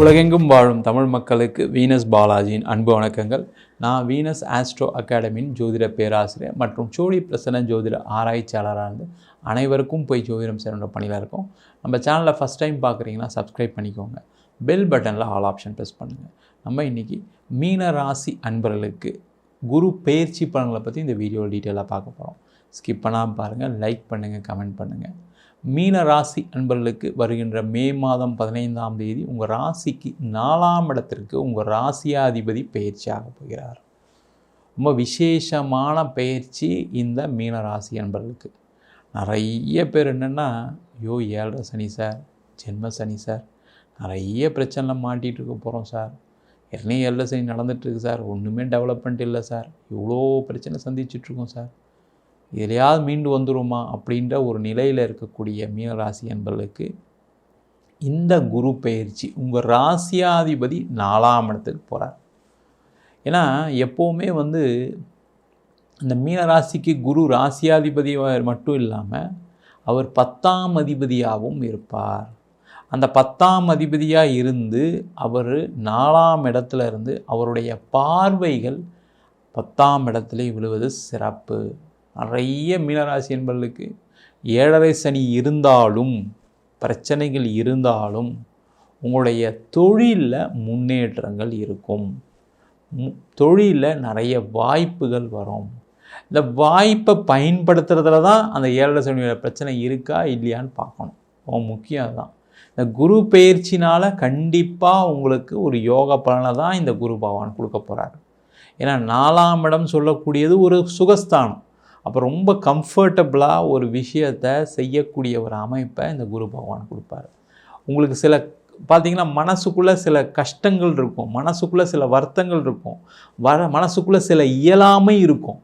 உலகெங்கும் வாழும் தமிழ் மக்களுக்கு வீனஸ் பாலாஜியின் அன்பு வணக்கங்கள். நான் வீனஸ் ஆஸ்ட்ரோ அகாடமியின் ஜோதிட பேராசிரியர் மற்றும் சோழி பிரசன்ன ஜோதிட ஆராய்ச்சியாளராக இருந்து அனைவருக்கும் போய் ஜோதிடம் சேரோட பணியில் இருக்கோம். நம்ம சேனலில் ஃபஸ்ட் டைம் பார்க்குறீங்கன்னா சப்ஸ்கிரைப் பண்ணிக்கோங்க. பெல் பட்டனில் ஆல் ஆப்ஷன் ப்ரெஸ் பண்ணுங்கள் நம்ம இன்றைக்கி மீன ராசி அன்பர்களுக்கு குரு பயிற்சி பலன்களை பற்றி இந்த வீடியோ டீட்டெயிலாக பார்க்க போகிறோம் ஸ்கிப் பண்ணாமல் பாருங்கள் லைக் பண்ணுங்கள் கமெண்ட் பண்ணுங்கள் மீன ராசி அன்பர்களுக்கு வருகின்ற மே மாதம் பதினைந்தாம் தேதி உங்கள் ராசிக்கு நாலாம் இடத்திற்கு உங்கள் ராசியாதிபதி பயிற்சியாக போகிறார். ரொம்ப விசேஷமான பயிற்சி இந்த மீன ராசி அன்பர்களுக்கு. நிறைய பேர் என்னென்னா ஐயோ ஏழரை சனி சார் ஜென்ம சனி சார் நிறைய பிரச்சனை மாட்டிகிட்டு இருக்க போகிறோம் சார். ஏற்கனவே ஏழரை சனி நடந்துகிட்ருக்கு சார் ஒன்றுமே டெவலப்மெண்ட் இல்லை சார். இவ்வளோ பிரச்சனை சந்திச்சிட்ருக்கோம் சார். எதையாவது மீண்டு வந்துருமா அப்படின்ற ஒரு நிலையில் இருக்கக்கூடிய மீனராசி என்பவர்களுக்கு இந்த குரு பயிற்சி உங்கள் ராசியாதிபதி நாலாம் இடத்துக்கு போகிறார் ஏன்னா எப்போவுமே வந்து இந்த மீனராசிக்கு குரு ராசியாதிபதி மட்டும் இல்லாமல் அவர் பத்தாம் அதிபதியாகவும் இருப்பார். அந்த பத்தாம் அதிபதியாக இருந்து அவர் நாலாம் இடத்துல இருந்து அவருடைய பார்வைகள் பத்தாம் இடத்துல விழுவது சிறப்பு. நிறைய மீனராசி என்பவர்களுக்கு ஏழரை சனி இருந்தாலும் பிரச்சனைகள் இருந்தாலும் உங்களுடைய தொழிலில் முன்னேற்றங்கள் இருக்கும். தொழிலில் நிறைய வாய்ப்புகள் வரும். இந்த வாய்ப்பை பயன்படுத்துறதுல தான் அந்த ஏழரை சனியோட பிரச்சனை இருக்கா இல்லையான்னு பார்க்கணும். ரொம்ப முக்கியம் அதுதான். இந்த குரு பயிற்சினால் கண்டிப்பாக உங்களுக்கு ஒரு யோக பலனை தான் இந்த குரு பகவான் கொடுக்க போகிறாரு ஏன்னா நாலாம் இடம் சொல்லக்கூடியது ஒரு சுகஸ்தானம். அப்போ ரொம்ப கம்ஃபர்டபுளாக ஒரு விஷயத்தை செய்யக்கூடிய ஒரு அமைப்பை இந்த குரு பகவான் கொடுப்பார். உங்களுக்கு சில பார்த்திங்கன்னா மனசுக்குள்ளே சில கஷ்டங்கள் இருக்கும் மனசுக்குள்ளே சில வருத்தங்கள் இருக்கும் வர மனசுக்குள்ளே சில இயலாமை இருக்கும்.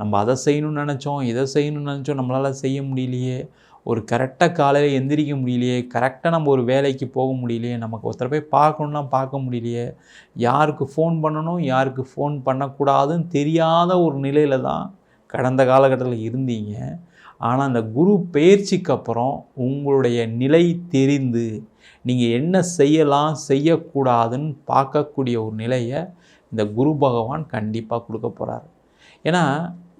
நம்ம அதை செய்யணும்னு நினச்சோம் இதை செய்யணும்னு நினச்சோம் நம்மளால் செய்ய முடியலையே ஒரு கரெக்டாக காலையில் எந்திரிக்க முடியலையே கரெக்டாக நம்ம ஒரு வேலைக்கு போக முடியலையே நமக்கு ஒருத்தர் போய் பார்க்கணுன்னா பார்க்க முடியலையே யாருக்கு ஃபோன் பண்ணணும் யாருக்கு ஃபோன் பண்ணக்கூடாதுன்னு தெரியாத ஒரு நிலையில் தான் கடந்த காலகட்டத்தில் இருந்தீங்க. ஆனால் அந்த குரு பயிற்சிக்கு அப்புறம் உங்களுடைய நிலை தெரிந்து நீங்கள் என்ன செய்யலாம் செய்யக்கூடாதுன்னு பார்க்கக்கூடிய ஒரு நிலையை இந்த குரு பகவான் கண்டிப்பாக கொடுக்க போகிறார் ஏன்னா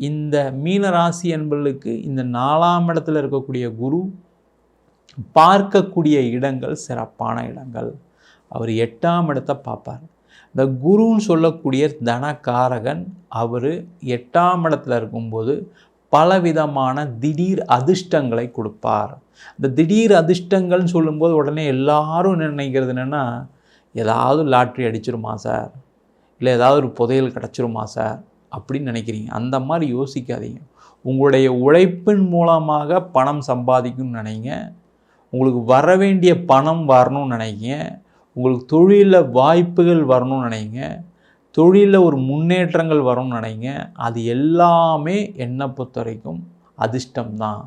இந்த மீன ராசி என்பர்களுக்கு இந்த நாலாம் இடத்துல இருக்கக்கூடிய குரு பார்க்கக்கூடிய இடங்கள் சிறப்பான இடங்கள். அவர் எட்டாம் இடத்தை பார்ப்பார். இந்த குருன்னு சொல்லக்கூடிய தனக்காரகன் அவர் எட்டாம் இடத்துல இருக்கும்போது பலவிதமான திடீர் அதிர்ஷ்டங்களை கொடுப்பார். இந்த திடீர் அதிர்ஷ்டங்கள்னு சொல்லும்போது உடனே எல்லாரும் நினைக்கிறது என்னென்னா ஏதாவது லாட்ரி அடிச்சிருமா சார்? இல்லை ஏதாவது ஒரு புதையல் கிடச்சிருமா சார்? அப்படின்னு நினைக்கிறீங்க. அந்த மாதிரி யோசிக்காதீங்க. உங்களுடைய உழைப்பின் மூலமாக பணம் சம்பாதிக்கணும்னு நினைங்க. உங்களுக்கு வர வேண்டிய பணம் வரணும்னு நினைங்க. உங்களுக்கு தொழிலில் வாய்ப்புகள் வரணும்னு நினைங்க. தொழிலில் ஒரு முன்னேற்றங்கள் வரும்னு நினைங்க. அது எல்லாமே என்னை பொறுத்த வரைக்கும் அதிர்ஷ்டம்தான்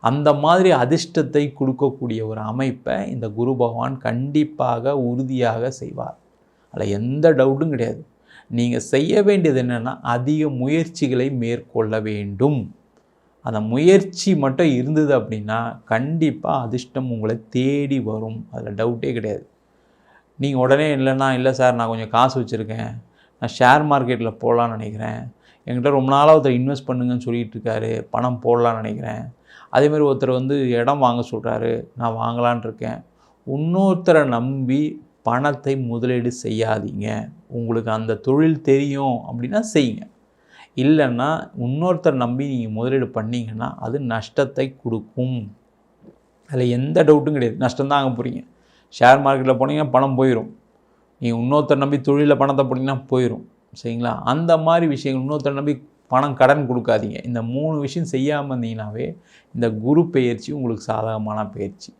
அந்த மாதிரி அதிர்ஷ்டத்தை கொடுக்கக்கூடிய ஒரு அமைப்பை இந்த குரு பகவான் கண்டிப்பாக உறுதியாக செய்வார். அதில் எந்த டவுட்டும் கிடையாது. நீங்கள் செய்ய வேண்டியது என்னென்னா அதிக முயற்சிகளை மேற்கொள்ள வேண்டும். அந்த முயற்சி மட்டும் இருந்தது அப்படின்னா கண்டிப்பாக அதிர்ஷ்டம் உங்களை தேடி வரும். அதில் டவுட்டே கிடையாது. நீங்கள் உடனே இல்லைன்னா இல்லை சார் நான் கொஞ்சம் காசு வச்சுருக்கேன். நான் ஷேர் மார்க்கெட்டில் போடலான்னு நினைக்கிறேன். என்கிட்ட ரொம்ப நாளாக ஒருத்தர் இன்வெஸ்ட் பண்ணுங்கன்னு சொல்லிகிட்டு இருக்காரு. பணம் போடலான்னு நினைக்கிறேன். அதேமாரி ஒருத்தர் வந்து இடம் வாங்க சொல்கிறாரு நான் வாங்கலான் இருக்கேன். இன்னொருத்தரை நம்பி பணத்தை முதலீடு செய்யாதீங்க. உங்களுக்கு அந்த தொழில் தெரியும் அப்படின்னா செய்யுங்க. இல்லைன்னா இன்னொருத்தர் நம்பி நீங்கள் முதலீடு பண்ணிங்கன்னா அது நஷ்டத்தை கொடுக்கும். அதில் எந்த டவுட்டும் கிடையாது. நஷ்டம் தான் ஆக போகிறீங்க ஷேர் மார்க்கெட்டில் போனீங்கன்னா பணம் போயிடும் நீங்கள் இன்னொருத்தர் நம்பி தொழிலில் பணத்தை போட்டிங்கன்னா போயிடும் சரிங்களா? அந்த மாதிரி விஷயங்கள் இன்னொருத்தர் நம்பி பணம் கடன் கொடுக்காதீங்க. இந்த மூணு விஷயம் செய்யாமல் இருந்தீங்கன்னாவே இந்த குரு பயிற்சி உங்களுக்கு சாதகமான பயிற்சி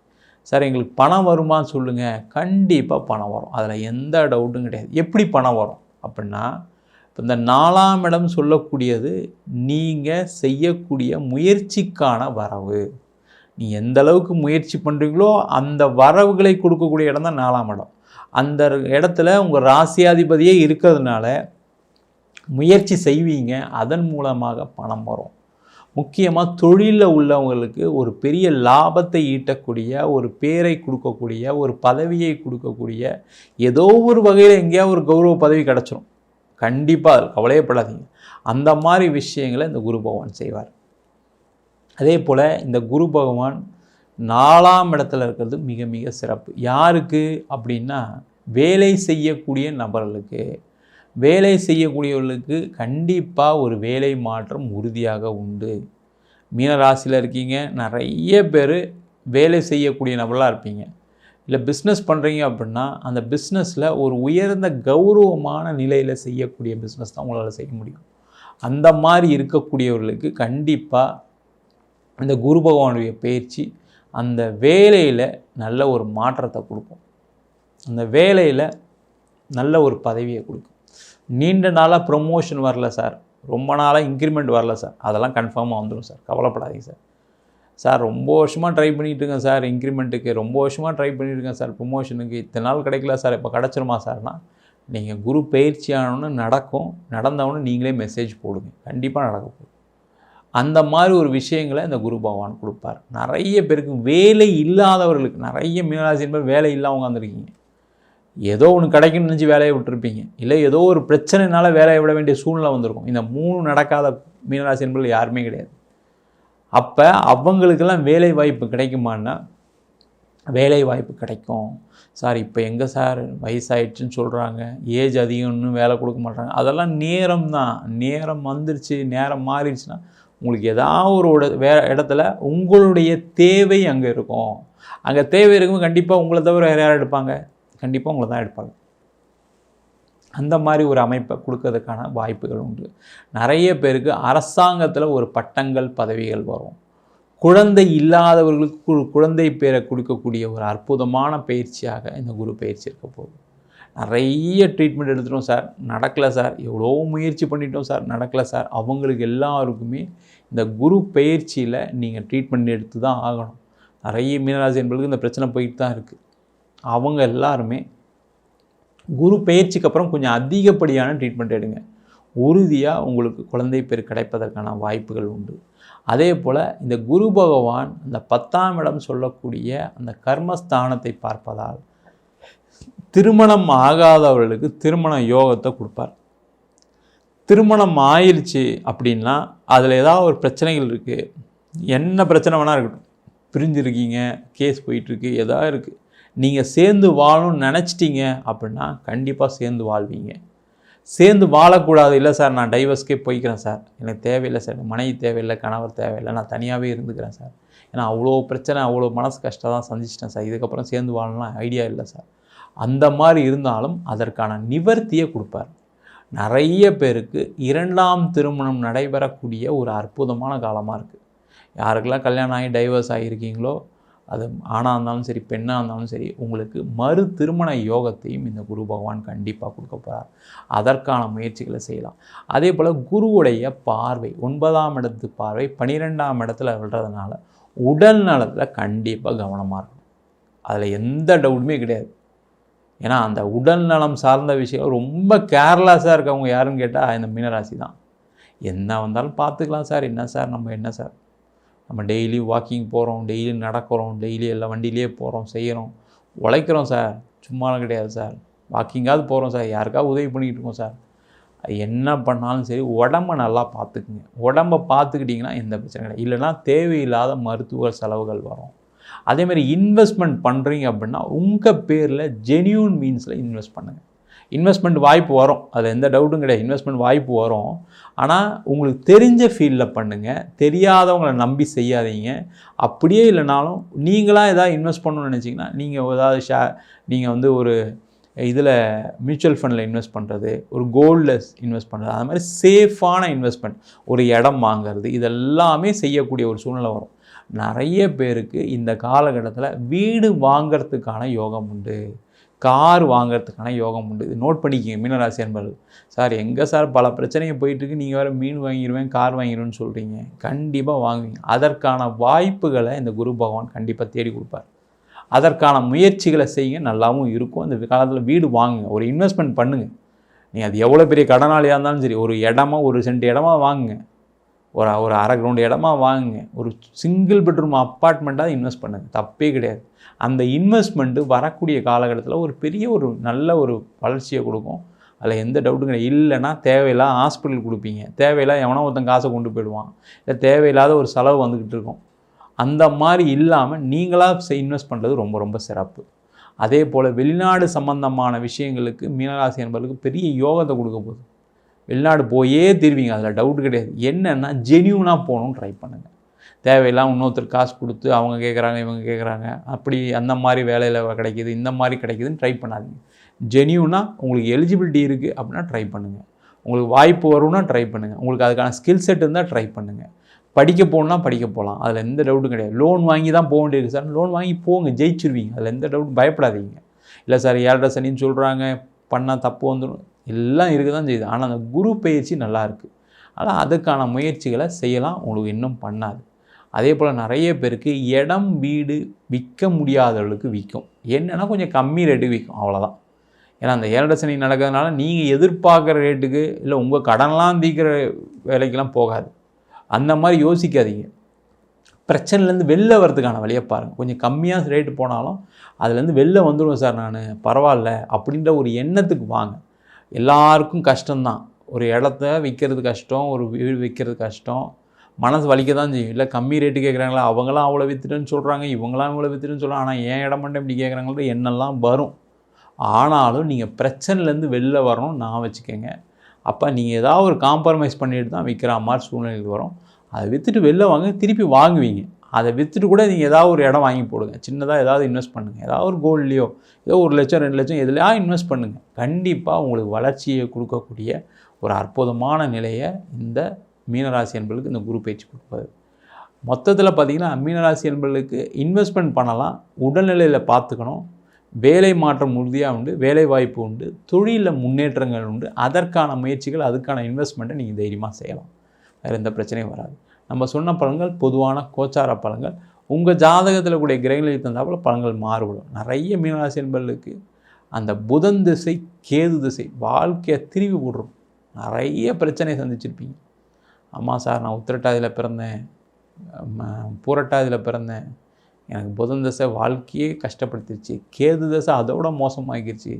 சார் எங்களுக்கு பணம் வருமான்னு சொல்லுங்கள் கண்டிப்பாக பணம் வரும். அதில் எந்த டவுட்டும் கிடையாது. எப்படி பணம் வரும்? அப்படின்னா இப்போ இந்த நாலாம் இடம் சொல்லக்கூடியது நீங்கள் செய்யக்கூடிய முயற்சிக்கான வரவு. நீ எந்த அளவுக்கு முயற்சி பண்ணுறீங்களோ அந்த வரவுகளை கொடுக்கக்கூடிய இடம் தான் நாலாம் இடம். அந்த இடத்துல உங்கள் ராசியாதிபதியே இருக்கிறதுனால முயற்சி செய்வீங்க. அதன் மூலமாக பணம் வரும். முக்கியமாக தொழிலில் உள்ளவங்களுக்கு ஒரு பெரிய லாபத்தை ஈட்டக்கூடிய ஒரு பேரை கொடுக்கக்கூடிய ஒரு பதவியை கொடுக்கக்கூடிய ஏதோ ஒரு வகையில் எங்கேயாவது ஒரு கௌரவ பதவி கிடச்சிரும். கண்டிப்பாக கவலையப்படாதீங்க. அந்த மாதிரி விஷயங்களை இந்த குரு பகவான் செய்வார். அதே போல் இந்த குரு பகவான் நாலாம் இடத்துல இருக்கிறது மிக மிக சிறப்பு. யாருக்கு? அப்படின்னா வேலை செய்யக்கூடிய நபர்களுக்கு. வேலை செய்யக்கூடியவர்களுக்கு கண்டிப்பாக ஒரு வேலை மாற்றம் உறுதியாக உண்டு. மீனராசியில் இருக்கீங்க நிறைய பேர் வேலை செய்யக்கூடிய நபர்களாக இருப்பீங்க. இல்லை பிஸ்னஸ் பண்ணுறீங்க அப்படின்னா அந்த பிஸ்னஸில் ஒரு உயர்ந்த கௌரவமான நிலையில் செய்யக்கூடிய பிஸ்னஸ் தான் உங்களால் செய்ய முடியும். அந்த மாதிரி இருக்கக்கூடியவர்களுக்கு கண்டிப்பாக இந்த குரு பகவானுடைய பயிற்சி அந்த வேலையில் நல்ல ஒரு மாற்றத்தை கொடுக்கும். அந்த வேலையில் நல்ல ஒரு பதவியை கொடுக்கும். நீண்ட நாளாக ப்ரொமோஷன் வரல சார். ரொம்ப நாளாக இன்க்ரிமெண்ட் வரல சார். அதெல்லாம் கன்ஃபார்மாக வந்துடும் சார். கவலைப்படாதீங்க சார். சார் ரொம்ப வருஷமாக ட்ரை பண்ணிகிட்டு இருக்கேன் சார். இன்க்ரிமெண்ட்டுக்கு ரொம்ப வருஷமாக ட்ரை பண்ணியிருக்கேன் சார். ப்ரொமோஷனுக்கு இத்தனை நாள் கிடைக்கல சார். இப்போ கிடச்சிருமா சார்னா நீங்கள் குரு பயிற்சி ஆனோன்னு நடக்கும். நடந்தவொன்னு நீங்களே மெசேஜ் போடுங்க. கண்டிப்பாக நடக்க போகுது அந்த மாதிரி ஒரு விஷயங்களை இந்த குரு பகவான் கொடுப்பார். நிறைய பேருக்கு வேலை இல்லாதவர்களுக்கு நிறைய மீனராசி என்பது வேலை இல்லாமல் உட்காந்துருக்கீங்க ஏதோ ஒன்று கிடைக்கும்னு நினச்சி வேலையை விட்டுருப்பீங்க. இல்லை ஏதோ ஒரு பிரச்சனைனால வேலையை விட வேண்டிய சூழ்நிலை வந்திருக்கும். இந்த மூணு நடக்காத மீனராசி என்பது யாருமே கிடையாது. அப்போ அவங்களுக்கெல்லாம் வேலை வாய்ப்பு கிடைக்குமான்னா வேலை வாய்ப்பு கிடைக்கும். சார் இப்போ எங்கே சார்? வயசாயிடுச்சுன்னு சொல்கிறாங்க ஏஜ் அதிகம்னு வேலை கொடுக்க மாட்டாங்க அதெல்லாம் நேரம் தான் நேரம் வந்துருச்சு நேரம் மாறிடுச்சுன்னா உங்களுக்கு ஏதாவது ஒரு வேறு இடத்துல உங்களுடைய தேவை அங்கே இருக்கும். அங்கே தேவை இருக்கும் கண்டிப்பாக உங்களை தவிர வேறு யார் எடுப்பாங்க? கண்டிப்பாக உங்களை தான் எடுப்பாங்க. அந்த மாதிரி ஒரு அமைப்பை கொடுக்கறதுக்கான வாய்ப்புகள் உண்டு. நிறைய பேருக்கு அரசாங்கத்தில் ஒரு பட்டங்கள் பதவிகள் வரும். குழந்தை இல்லாதவர்களுக்கு கு- குழந்தை பேரை கொடுக்கக்கூடிய ஒரு அற்புதமான பயிற்சியாக இந்த குரு பயிற்சி இருக்க போகுது. நிறைய ட்ரீட்மெண்ட் எடுத்துட்டோம் சார். நடக்கலை சார். எவ்வளோ முயற்சி பண்ணிட்டோம் சார். நடக்கலை சார். அவங்களுக்கு எல்லாருக்குமே இந்த குரு பயிற்சியில் நீங்கள் ட்ரீட்மெண்ட் எடுத்து தான் ஆகணும். நிறைய மீனராசி என்பதுக்கு இந்த பிரச்சனை போயிட்டு தான் இருக்குது அவங்க எல்லாருமே குரு பயிற்சிக்கு அப்புறம் கொஞ்சம் அதிகப்படியான ட்ரீட்மெண்ட் எடுங்க. உறுதியாக உங்களுக்கு குழந்தை பேர் கிடைப்பதற்கான வாய்ப்புகள் உண்டு. அதே போல் இந்த குரு பகவான் அந்த பத்தாம் இடம் சொல்லக்கூடிய அந்த கர்மஸ்தானத்தை பார்ப்பதால் திருமணம் ஆகாதவர்களுக்கு திருமண யோகத்தை கொடுப்பார். திருமணம் ஆயிடுச்சு அப்படின்னா அதில் ஏதாவது ஒரு பிரச்சனைகள் இருக்குது என்ன பிரச்சனை வேணால் இருக்கட்டும். பிரிஞ்சிருக்கீங்க கேஸ் போயிட்டுருக்கு எதாவது இருக்குது நீங்கள் சேர்ந்து வாழணும்னு நினச்சிட்டீங்க அப்படின்னா கண்டிப்பாக சேர்ந்து வாழ்வீங்க. சேர்ந்து வாழக்கூடாது. இல்லை சார் நான் டைவர்ஸ்க்கே போய்க்கிறேன் சார். எனக்கு தேவையில்லை சார். எனக்கு மனைவி தேவையில்லை கணவர் தேவையில்லை. நான் தனியாகவே இருந்துக்கிறேன் சார். ஏன்னா அவ்வளோ பிரச்சனை அவ்வளோ மனசு கஷ்டம் தான் சந்திச்சிட்டேன் சார். இதுக்கப்புறம் சேர்ந்து வாழலாம் ஐடியா இல்லை சார். அந்த மாதிரி இருந்தாலும் அதற்கான நிவர்த்தியை கொடுப்பார். நிறைய பேருக்கு இரண்டாம் திருமணம் நடைபெறக்கூடிய ஒரு அற்புதமான காலமாக இருக்குது யாருக்கெல்லாம் கல்யாணம் ஆகி டைவர்ஸ் ஆகியிருக்கீங்களோ அது ஆணாக இருந்தாலும் சரி பெண்ணாக இருந்தாலும் சரி உங்களுக்கு மறு திருமண யோகத்தையும் இந்த குரு பகவான் கண்டிப்பாக கொடுக்க போகிறார் அதற்கான முயற்சிகளை செய்யலாம். அதே போல் குருவுடைய பார்வை ஒன்பதாம் இடத்து பார்வை பன்னிரெண்டாம் இடத்துல விழுறதுனால உடல் நலத்தில் கண்டிப்பாக கவனமாக இருக்கும் அதில் எந்த டவுட்டுமே கிடையாது. ஏன்னா அந்த உடல் நலம் சார்ந்த விஷயம் ரொம்ப கேர்லெஸ்ஸாக இருக்கவங்க யாருன்னு கேட்டால் இந்த மீனராசி தான். என்ன வந்தாலும் பார்த்துக்கலாம் சார். என்ன சார்? நம்ம என்ன சார்? நம்ம டெய்லி வாக்கிங் போகிறோம் டெய்லி நடக்கிறோம் டெய்லி எல்லாம் வண்டியிலே போகிறோம் செய்கிறோம் உழைக்கிறோம் சார். சும்மாலாம் கிடையாது சார். வாக்கிங்காவது போகிறோம் சார். யாருக்காவது உதவி பண்ணிக்கிட்டு இருக்கோம் சார். என்ன பண்ணாலும் சரி உடம்ப நல்லா பார்த்துக்குங்க. உடம்ப பார்த்துக்கிட்டிங்கன்னா எந்த பிரச்சனை கிடையாது. இல்லைன்னா தேவையில்லாத மருத்துவ செலவுகள் வரும். அதேமாதிரி இன்வெஸ்ட்மெண்ட் பண்ணுறீங்க அப்படின்னா உங்கள் பேரில் ஜென்யூன் மீன்ஸில் இன்வெஸ்ட் பண்ணுங்கள் இன்வெஸ்ட்மெண்ட் வாய்ப்பு வரும். அது எந்த டவுட்டும் கிடையாது. இன்வெஸ்ட்மெண்ட் வாய்ப்பு வரும். ஆனால் உங்களுக்கு தெரிஞ்ச ஃபீல்டில் பண்ணுங்கள் தெரியாதவங்களை நம்பி செய்யாதீங்க. அப்படியே இல்லைனாலும் நீங்களாக எதாவது இன்வெஸ்ட் பண்ணணும்னு நினச்சிங்கன்னா நீங்கள் ஏதாவது ஷே நீங்கள் வந்து ஒரு இதில் மியூச்சுவல் ஃபண்டில் இன்வெஸ்ட் பண்ணுறது ஒரு கோல்டில் இன்வெஸ்ட் பண்ணுறது அது மாதிரி சேஃபான இன்வெஸ்ட்மெண்ட் ஒரு இடம் வாங்குறது இதெல்லாமே செய்யக்கூடிய ஒரு சூழ்நிலை வரும். நிறைய பேருக்கு இந்த காலகட்டத்தில் வீடு வாங்கிறதுக்கான யோகம் உண்டு. கார் வாங்கிறதுக்கான யோகம் உண்டு. இது நோட் பண்ணிக்கிங்க மீனராசி என்பது சார் எங்கே சார் பல பிரச்சனையை போயிட்டுருக்கு. நீங்கள் வேறு மீன் வாங்கிடுவேன் கார் வாங்கிடுவேன்னு சொல்கிறீங்க கண்டிப்பாக வாங்குவீங்க. அதற்கான வாய்ப்புகளை இந்த குரு பகவான் கண்டிப்பாக தேடி கொடுப்பார். அதற்கான முயற்சிகளை செய்யுங்க. நல்லாவும் இருக்கும். இந்த காலத்தில் வீடு வாங்குங்க. ஒரு இன்வெஸ்ட்மெண்ட் பண்ணுங்கள் நீங்கள் அது எவ்வளோ பெரிய கடனாளியாக இருந்தாலும் சரி ஒரு இடமா ஒரு சென்ட் இடமா வாங்குங்க. ஒரு ஒரு அரை கிரவுண்ட் இடமா வாங்குங்க. ஒரு சிங்கிள் பெட்ரூம் அப்பார்ட்மெண்ட்டாக இன்வெஸ்ட் பண்ணுங்கள் தப்பே கிடையாது. அந்த இன்வெஸ்ட்மெண்ட்டு வரக்கூடிய காலகட்டத்தில் ஒரு பெரிய ஒரு நல்ல ஒரு வளர்ச்சியை கொடுக்கும். அதில் எந்த டவுட்டும் கிடையாது. இல்லைன்னா தேவையில்லாத ஹாஸ்பிட்டல் கொடுப்பீங்க. தேவையில்லாத எவனோ ஒருத்தன் காசை கொண்டு போயிடுவான். இல்லை தேவையில்லாத ஒரு செலவு வந்துக்கிட்டு இருக்கும். அந்த மாதிரி இல்லாமல் நீங்களாக இன்வெஸ்ட் பண்ணுறது ரொம்ப ரொம்ப சிறப்பு. அதே போல் வெளிநாடு சம்பந்தமான விஷயங்களுக்கு மீனராசி என்பவர்களுக்கு பெரிய யோகத்தை கொடுக்க போகுது. வெளிநாடு போயே தீர்வீங்க. அதில் டவுட் கிடையாது. என்னென்னா ஜென்யூனாக போகணும்னு ட்ரை பண்ணுங்கள் தேவையில்லாம இன்னொருத்தர் காசு கொடுத்து அவங்க கேட்குறாங்க இவங்க கேட்குறாங்க அப்படி அந்த மாதிரி வேலையில் கிடைக்கிது இந்த மாதிரி கிடைக்குதுன்னு ட்ரை பண்ணாதீங்க. ஜென்யூனாக உங்களுக்கு எலிஜிபிலிட்டி இருக்குது அப்படின்னா ட்ரை பண்ணுங்கள் உங்களுக்கு வாய்ப்பு வரும்னா ட்ரை பண்ணுங்கள் உங்களுக்கு அதுக்கான ஸ்கில் செட் இருந்தால் ட்ரை பண்ணுங்கள் படிக்க போகணுன்னா படிக்க போகலாம். அதில் எந்த டவுட்டும் கிடையாது. லோன் வாங்கி தான் போக வேண்டியிருக்கு சார். லோன் வாங்கி போங்க. ஜெயிச்சிருவீங்க. அதில் எந்த டவுட்டும் பயப்படாதீங்க. இல்லை சார் ஏழரை சனின்னு சொல்கிறாங்க பண்ணால் தப்பு வந்துடும் எல்லாம் இருக்க தான் செய்யுது. ஆனால் அந்த குரு பயிற்சி நல்லா இருக்குது ஆனால் அதுக்கான முயற்சிகளை செய்யலாம். உங்களுக்கு இன்னும் பண்ணாது. அதே போல் நிறைய பேருக்கு இடம் வீடு விற்க முடியாதவர்களுக்கு விற்கும் என்னென்னா கொஞ்சம் கம்மி ரேட்டுக்கு விற்கும் அவ்வளோதான் ஏன்னா அந்த ஏழரை சனி நடக்கிறதுனால நீங்கள் எதிர்பார்க்குற ரேட்டுக்கு இல்லை உங்கள் கடன்லாம் தீக்கிற வேலைக்கெல்லாம் போகாது. அந்த மாதிரி யோசிக்காதீங்க. பிரச்சனைலேருந்து வெளில வரதுக்கான வழியை பாருங்கள் கொஞ்சம் கம்மியாக ரேட்டு போனாலும் அதுலேருந்து வெளில வந்துடுவேன் சார் நான். பரவாயில்ல. அப்படின்ற ஒரு எண்ணத்துக்கு வாங்க. எல்லாருக்கும் கஷ்டம்தான். ஒரு இடத்த விற்கிறது கஷ்டம் ஒரு வீடு விற்கிறது கஷ்டம். மனசு வலிக்க தான் செய்யும். இல்லை கம்மி ரேட்டு கேட்குறாங்களா அவங்களாம் அவ்வளோ விற்றுட்டுன்னு சொல்கிறாங்க இவங்களாம் இவ்வளோ வித்துட்டுன்னு சொல்கிறாங்க ஆனால் ஏன் இடம் மட்டும் இப்படி கேட்குறாங்களோ என்னெல்லாம் வரும். ஆனாலும் நீங்கள் பிரச்சனைலேருந்து வெளில வரணும் நான் வச்சுக்கோங்க. அப்போ நீங்கள் ஏதாவது ஒரு காம்ப்ரமைஸ் பண்ணிட்டு தான் விற்கிற மாதிரி சூழ்நிலைக்கு வரும். அதை விற்றுட்டு வெளில வாங்க திருப்பி வாங்குவீங்க. அதை விற்றுட்டு கூட நீங்கள் ஏதாவது ஒரு இடம் வாங்கி போடுங்க. சின்னதாக ஏதாவது இன்வெஸ்ட் பண்ணுங்கள் ஏதாவது ஒரு கோல்ட்லேயோ ஏதோ ஒரு லட்சம் ரெண்டு லட்சம் எதுலையா இன்வெஸ்ட் பண்ணுங்கள் கண்டிப்பாக உங்களுக்கு வளர்ச்சியை கொடுக்கக்கூடிய ஒரு அற்புதமான நிலையை இந்த மீனராசி என்பர்களுக்கு இந்த குரு பயிற்சி கொடுப்பாரு. மொத்தத்தில் பார்த்திங்கன்னா மீனராசி என்பர்களுக்கு இன்வெஸ்ட்மெண்ட் பண்ணலாம். உடல்நிலையில் பார்த்துக்கணும் வேலை மாற்றம் உறுதியாக உண்டு. வேலை வாய்ப்பு உண்டு. தொழிலில் முன்னேற்றங்கள் உண்டு. அதற்கான முயற்சிகள் அதுக்கான இன்வெஸ்ட்மெண்ட்டை நீங்கள் தைரியமாக செய்யலாம். வேறு எந்த பிரச்சனையும் வராது. நம்ம சொன்ன பழங்கள் பொதுவான கோச்சார பழங்கள். உங்கள் ஜாதகத்தில் கூடிய கிரகங்களுக்கு தந்தாப்பில் பழங்கள் மாறுபடும். நிறைய மீனராசி என்பர்களுக்கு அந்த புதன் திசை கேது திசை வாழ்க்கையை திருவி விடுறோம். நிறைய பிரச்சனை சந்திச்சிருப்பீங்க. ஆமாம் சார் நான் உத்திரட்டாதியில் பிறந்தேன். பூரட்டாதியில் பிறந்தேன். எனக்கு புதன் தசை வாழ்க்கையே கஷ்டப்படுத்திருச்சு. கேது தசை அதோட மோசமாகிருச்சு.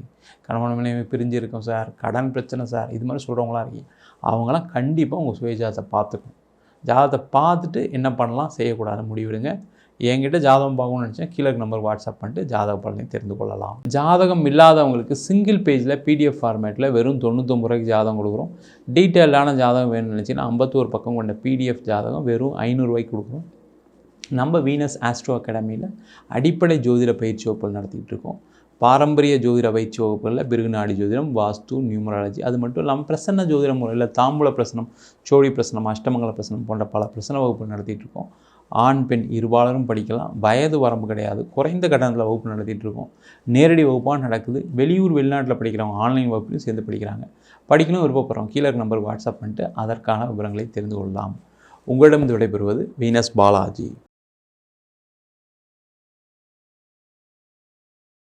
கணவன் மனைவி பிரிஞ்சிருக்கோம் சார். கடன் பிரச்சனை சார். இது மாதிரி சொல்கிறவங்களாம் இருக்கீங்க. அவங்களாம் கண்டிப்பாக உங்கள் சுயஜாதத்தை பார்த்துக்கணும். ஜாதகத்தை பார்த்துட்டு என்ன பண்ணலாம் செய்யக்கூடாது முடிவிடுங்க. என்கிட்ட ஜாதகம் பார்க்கணும்னு நினச்சேன். கீழே நம்பர் வாட்ஸ்அப் பண்ணிட்டு ஜாதக பலனையும் தெரிந்து கொள்ளலாம். ஜாதகம் இல்லாதவங்களுக்கு சிங்கிள் பேஜில் பிடிஎஃப் ஃபார்மேட்டில் வெறும் தொண்ணூத்தொம்பது ரூபாய்க்கு ஜாதகம் கொடுக்குறோம். டீட்டெயிலான ஜாதகம் வேணும்னு நினச்சிங்கன்னா ஐம்பத்தோரு பக்கம் கொண்ட பிடிஎஃப் ஜாதகம் வெறும் ஐநூறுரூவாய்க்கு கொடுக்குறோம். நம்ம வீனஸ் ஆஸ்ட்ரோ அகாடமியில் அடிப்படை ஜோதிட பயிற்சி வகுப்புகள் நடத்திக்கிட்டு இருக்கோம். பாரம்பரிய ஜோதிட பயிற்சி வகுப்புகளில் பிருகுநாடி ஜோதிடம் வாஸ்து நியூமராலஜி அது மட்டும் இல்லாமல் பிரசன்ன ஜோதிட முறையில் தாம்பூல பிரசனம் சோழி பிரசனம் அஷ்டமங்கல பிரசனம் போன்ற பல பிரசன வகுப்பு நடத்திட்டுருக்கோம் ஆண் பெண் இருபாலரும் படிக்கலாம். வயது வரம்பு கிடையாது. குறைந்த கட்டணத்தில் வகுப்பு நடத்திட்டு இருக்கோம். நேரடி வகுப்பாக நடக்குது. வெளியூர் வெளிநாட்டில் படிக்கிறவங்க ஆன்லைன் வகுப்புலையும் சேர்ந்து படிக்கிறாங்க. படிக்கணும் விருப்பப்படுறோம் கீழே நம்பர் வாட்ஸ்அப் பண்ணிட்டு அதற்கான விவரங்களை தெரிந்து கொள்ளலாம். உங்களிடம் விடைபெறுவது வீனஸ் பாலாஜி.